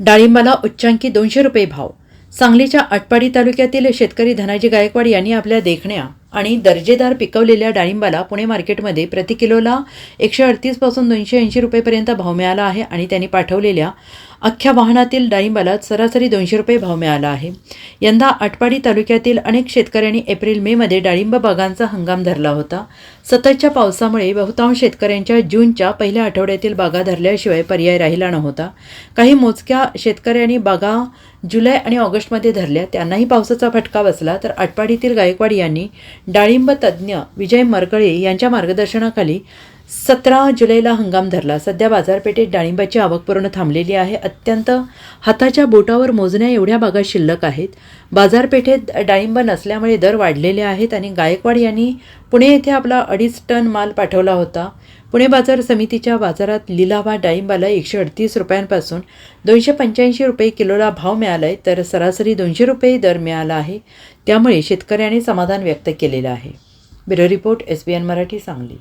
डाळिंबाला उच्चांकी दोनशे रुपये भाव. सांगलीच्या आटपाडी तालुक्यातील शेतकरी धनाजी गायकवाड यांनी आपल्या देखण्या आणि दर्जेदार पिकवलेल्या डाळिंबाला पुणे मार्केटमध्ये प्रति किलोला एकशे अडतीसपासून दोनशे ऐंशी रुपयेपर्यंत भाव मिळाला आहे आणि त्यांनी पाठवलेल्या अख्ख्या वाहनातील डाळिंबाला सरासरी दोनशे रुपये भाव मिळाला आहे. यंदा आटपाडी तालुक्यातील अनेक शेतकऱ्यांनी एप्रिल मेमध्ये डाळिंब बागांचा हंगाम धरला होता. सततच्या पावसामुळे बहुतांश शेतकऱ्यांच्या जूनच्या पहिल्या आठवड्यातील बागा धरल्याशिवाय पर्याय राहिला नव्हता. काही मोजक्या शेतकऱ्यांनी बागा जुलै आणि ऑगस्टमध्ये धरल्या. त्यांनाही पावसाचा फटका बसला. तर आटपाडीतील गायकवाड यांनी डाळिंब तज्ज्ञ विजय मरकळे यांच्या मार्गदर्शनाखाली सतरा जुलैला हंगाम धरला. सध्या बाजारपेठेत डाळिंबाची आवक पूर्ण थांबलेली आहे. अत्यंत हाताच्या बोटावर मोजण्या एवढ्या बागा शिल्लक आहेत. बाजारपेठेत डाळिंब नसल्यामुळे दर वाढलेले आहेत आणि गायकवाड यांनी पुणे येथे आपला अडीच टन माल पाठवला होता. पुणे बाजार समितीच्या बाजारात लिलावा डाळिंबाला एकशे अडतीस रुपयांपासून दोनशे पंच्याऐंशी रुपये किलोला भाव मिळाला आहे तर सरासरी दोनशे रुपये दर मिळाला आहे. त्यामुळे शेतकऱ्यांनी समाधान व्यक्त केलेलं आहे. Bureau report S B N Marathi Sangli.